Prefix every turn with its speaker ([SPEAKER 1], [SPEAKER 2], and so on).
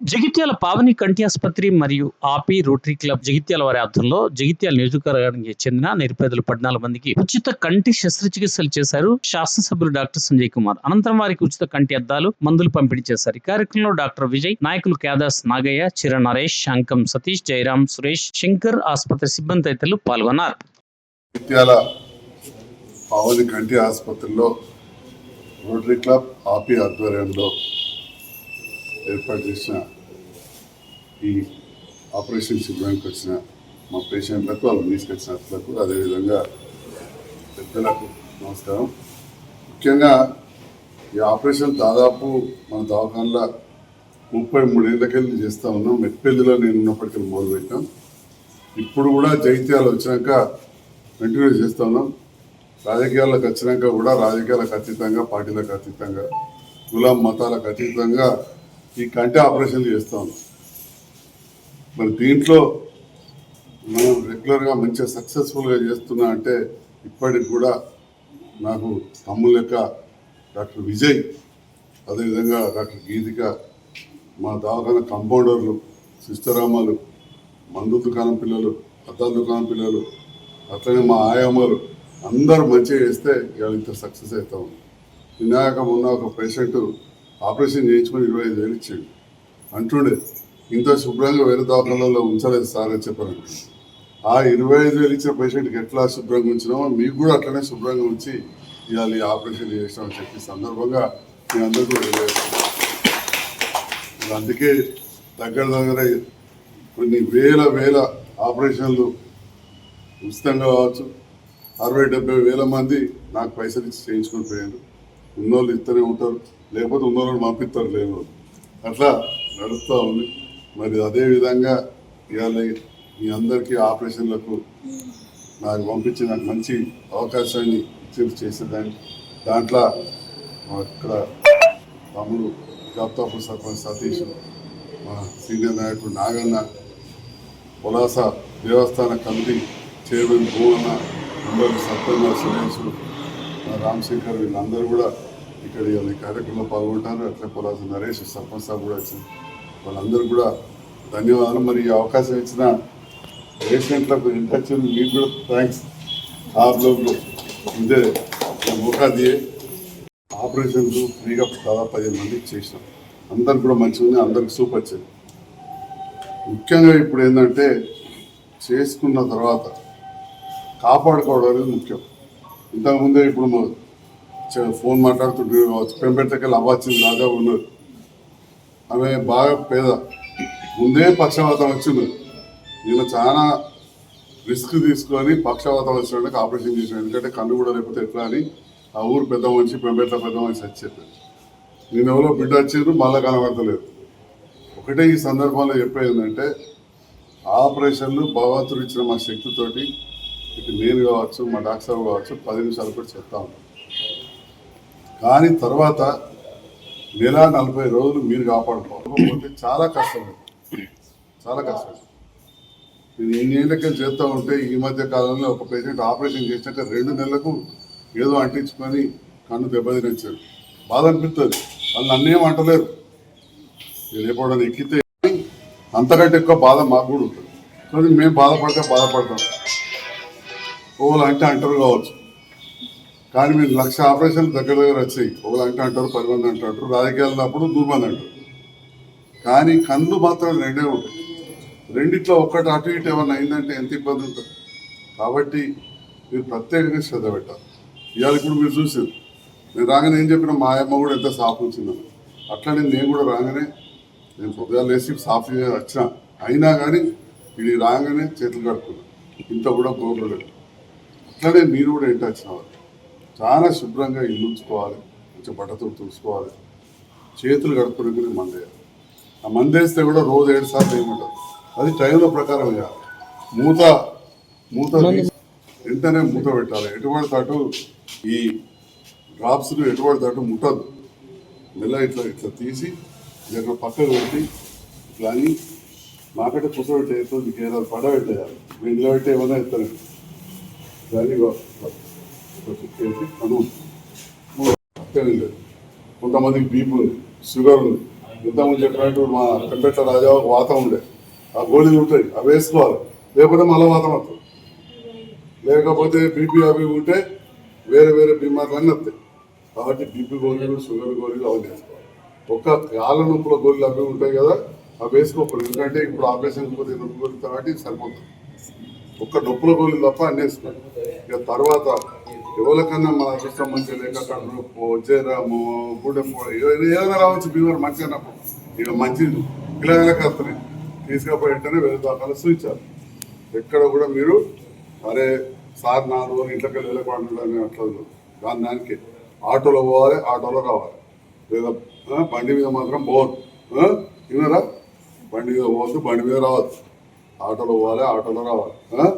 [SPEAKER 1] జగిత్యాల పావని కంటి ఆసుపత్రి మరియు ఆపి రోటరీ క్లబ్ జగిత్యాల వారి ఆధ్వర్యంలో జగిత్యాల నియోజకవర్గానికి చెందిన నిరుపేదలు పద్నాలుగు మందికి ఉచిత కంటి శస్త్రచికిత్సలు చేశారు శాసనసభ్యులు డాక్టర్ సంజయ్ కుమార్. అనంతరం వారికి ఉచిత కంటి అద్దాలు మందులు పంపిణీ చేశారు. ఈ కార్యక్రమంలో డాక్టర్ విజయ్ నాయకులు కేదాస్ నాగయ్య చిర నరేష్ శంకం సతీష్ జయరాం సురేష్ శంకర్ ఆసుపత్రి సిబ్బంది తదితరులు పాల్గొన్నారు.
[SPEAKER 2] పావని కంటి ఆసుపత్రిలో రోటరీ క్లబ్ ఆపి ఆధ్వర్యంలో ఏర్పాటు చేసిన ఈ ఆపరేషన్ శిబిరానికి వచ్చిన మా పేషెంట్లకు వాళ్ళు తీసుకొచ్చిన అతలకు అదేవిధంగా పెద్దలకు నమస్కారం. ముఖ్యంగా ఈ ఆపరేషన్ దాదాపు మన దవాఖానలో ముప్పై మూడేళ్ళకెళ్ళి చేస్తూ ఉన్నాం. మెట్పెల్లిలో నేను ఉన్నప్పటికీ మొదలుపెట్టాం ఇప్పుడు కూడా జైత్యాలు వచ్చినాక కంటిన్యూ చేస్తూ ఉన్నాం. రాజకీయాలకు వచ్చినాక కూడా రాజకీయాలకు అతీతంగా పార్టీలకు అతీతంగా కులం మతాలకు అతీతంగా ఈ కంటి ఆపరేషన్లు చేస్తూ ఉన్నాం. మరి దీంట్లో మనం రెగ్యులర్గా మంచిగా సక్సెస్ఫుల్గా చేస్తున్నా అంటే ఇప్పటికి కూడా నాకు తమ్ముల లెక్క డాక్టర్ విజయ్ అదేవిధంగా డాక్టర్ గీతిక మా దవాఖాన కంపౌండర్లు సిస్టరామాలు మందు దుకాణం పిల్లలు అద్దాల దుకాణం పిల్లలు అట్లనే మా ఆయమ్మలు అందరూ మంచిగా చేస్తే ఇవాళ ఇంత సక్సెస్ అవుతా ఉంది. నిన్నాక మొన్న ఒక పేషెంట్ ఆపరేషన్ చేయించుకొని ఇరవై ఐదు వేలు ఇచ్చాడు. అంటుండే ఇంత శుభ్రంగా వేరే దాఖలలో ఉంచలేదు సార్ అని చెప్పాను ఆ ఇరవై ఐదు వేలు ఇచ్చిన పేషెంట్కి ఎట్లా శుభ్రంగా ఉంచినామో మీకు కూడా అట్లనే శుభ్రంగా ఉంచి ఇవాళ ఈ ఆపరేషన్ చేసినామని చెప్పి సందర్భంగా మీ అందరూ కూడా అందుకే దగ్గర దగ్గర కొన్ని వేల వేల ఆపరేషన్లు ఉచితంగా కావచ్చు. అరవై డెబ్బై వేల మంది నాకు పైసలు ఇచ్చి చేయించుకొని పోయారు. ఉన్నోళ్ళు ఇస్తూనే ఉంటారు. లేకపోతే ఉన్నోళ్ళని పంపిస్తారు లేని అట్లా నడుస్తూ ఉంది. మరి అదే విధంగా ఇవాళ మీ అందరికీ ఆపరేషన్లకు నాకు పంపించి నాకు మంచి అవకాశాన్ని ఇచ్చి చేసేదాన్ని. దాంట్లో మా ఇక్కడ తమ్ముడు జాబ్తాపూర్ సర్పంచ్ సతీష్ మా సీనియర్ నాయకుడు నాగన్న ఉలాస దేవస్థాన కమిటీ చైర్మన్ భూమన్న అందరూ సత్యన్న సురేష్ మా రామశంకర్ వీళ్ళందరూ కూడా ఇక్కడ ఈ కార్యక్రమంలో పాల్గొంటారు. అట్లా పొలాసు నరేష్ సర్పంచ్ సార్ కూడా వచ్చింది వాళ్ళందరూ కూడా ధన్యవాదాలు. మరి ఈ అవకాశం ఇచ్చిన రేషెంట్లకు ఇంటర్చ్యూన్ మీకు కూడా థ్యాంక్స్ ఆప్ లోపల ఇదే ముఖాది ఆపరేషన్స్ ఫ్రీగా దాదాపు పదిహేను మందికి చేసినాం. అందరు కూడా మంచిగా ఉంది. అందరికి సూపర్ చేయండి ముఖ్యంగా ఇప్పుడు ఏంటంటే చేసుకున్న తర్వాత కాపాడుకోవడం అనేది ముఖ్యం. ఇంతకుముందే ఇప్పుడు మా ఫోన్ మాట్లాడుతుంటే కావచ్చు పెంపెట్టకెళ్ళి అవ్వచ్చింది రాజా ఉన్నది ఆమె బాగా పేద. ముందే పక్షవాతం వచ్చింది. నేను చాలా రిస్క్ తీసుకొని పక్షవాతం వచ్చినట్టు ఆపరేషన్ చేసాను ఎందుకంటే కన్ను కూడా లేకపోతే ఎట్లా అని ఆ ఊరు పెద్ద మనిషి పెంపెట్ల పెద్ద మనిషి వచ్చేది నేను ఎవరో బిడ్డ వచ్చారు మళ్ళా కనబడతలేదు. ఒకటే ఈ సందర్భంలో చెప్పేదంటే ఆపరేషన్లు భగవంతుడు ఇచ్చిన మా శక్తితోటి ఇటు నేను కావచ్చు మా డాక్టర్ కావచ్చు పది నిమిషాలు కూడా చెప్తా ఉంటాం. కానీ తర్వాత నెల నలభై రోజులు మీరు కాపాడుకోవాలి. చాలా కష్టం చాలా కష్టం నేను ఇన్నేళ్ళకి చేస్తూ ఉంటే ఈ మధ్య కాలంలో ఒక పేషెంట్ ఆపరేషన్ చేసినాక రెండు నెలలకు ఏదో అంటించుకొని కన్ను దెబ్బతినిచ్చాడు బాధ అనిపిస్తుంది. వాళ్ళు నన్నేం అంటలేరు. నేను ఎప్పుడైనా ఎక్కితే అంతకంటే ఎక్కువ బాధ మాకు కూడా ఉంటుంది. కానీ మేము బాధపడితే బాధపడతాం. ఒకళ్ళు అంటే అంటారు కావచ్చు. కానీ మీరు లక్ష ఆపరేషన్లు దగ్గర దగ్గర వచ్చాయి. ఒకరు అంట అంటారు పది మంది అంటారు రాజకీయాలు అప్పుడు నూరు మంది అంటారు. కానీ కన్ను మాత్రం రెండే ఉంటాయి. రెండిట్లో ఒక్కటి అటు ఇటు ఏమన్నా అయిందంటే ఎంత ఇబ్బంది ఉంటుంది కాబట్టి మీరు ప్రత్యేకంగా శ్రద్ధ పెట్టాలి. ఇవాళ ఇప్పుడు మీరు చూసారు నేను రాగానే ఏం చెప్పిన మా అమ్మ కూడా ఎంత సాఫ్ వచ్చిందని అట్లనే నేను కూడా రాగానే నేను పొద్దుగా లేచి సాఫ్ వచ్చిన. అయినా కానీ ఇది రాగానే చేతులు కడుక్కున్నా. ఇంత కూడా పోగలేదు అట్లనే మీరు కూడా ఏంటి వచ్చిన వాళ్ళు. చాలా శుభ్రంగా ఇల్లు ఉంచుకోవాలి. కొంచెం బట్టతో తుడుచుకోవాలి చేతులు కడుక్కునే మందేయాలి ఆ మందేస్తే కూడా రోజు ఏడు సార్లు వేయమంటారు. అది టైంలో ప్రకారం వేయాలి. మూత మూత వెంటనే మూత పెట్టాలి. ఎటువంటి తటు ఈ డ్రాప్స్ ఎటువంటి తటు ముట్టదు మెల్ల ఇట్లా ఇట్లా తీసి ఇట్లా పక్కకు పెట్టి ఇట్లా అని మాకంటే కూర్చోబెట్టే మీకు ఏదో పడబెట్టేయాలి మీరు నిలబెట్టే ఏమన్నా ఇస్తారు దాన్ని ఇగో ఇట్లా లేదు కొంతమందికి బీపీ ఉంది షుగర్ ఉంది ఇంతకుముందు చెప్పినట్టు మా కంపెట్ల రాజా ఒక వాతం ఉండే. ఆ గోళీలు ఉంటాయి అవి వేసుకోవాలి. లేకపోతే మళ్ళీ వాతం వస్తుంది. లేకపోతే బీపీ అవి ఉంటే వేరే వేరే బీమార్లన్నీ వస్తాయి. కాబట్టి బీపీ గోళీలు షుగర్ గోళీలు అవి వేసుకోవాలి. ఒక్క కాళ్ళ నొప్పుల గోళీలు అవి ఉంటాయి కదా అవి వేసుకోకూడదు. ఎందుకంటే ఇప్పుడు ఆపరేషన్ పోతే నొప్పి గోళీలు కాబట్టి సరిపోతుంది. ఒక్క నొప్పుల గోళీలు తప్ప అన్నీ వేసుకోవాలి. ఇక తర్వాత ఎవరికన్నా మన అదృష్టం మంచిగా లేక గ్రూప్ జయరాము జ్వరము ఏదైనా రావచ్చు బీమార్ మంచి అన్నప్పుడు. ఇక మంచిది. ఇలా వస్తున్నాయి తీసుకపోయి వెంటనే వేరే దాకా సూచించాలి ఎక్కడ కూడా మీరు అరే సార్ నాలుగు రోజులు ఇంట్లోకి అని అట్లా దాని దానికి. ఆటోలో పోవాలి ఆటోలో రావాలి. లేదా బండి మీద మాత్రం పోవద్దు. ఆ? విన్నారా? బండి మీద పోవద్దు బండి మీద రావద్దు. ఆటోలో పోవాలి ఆటోలో రావాలి.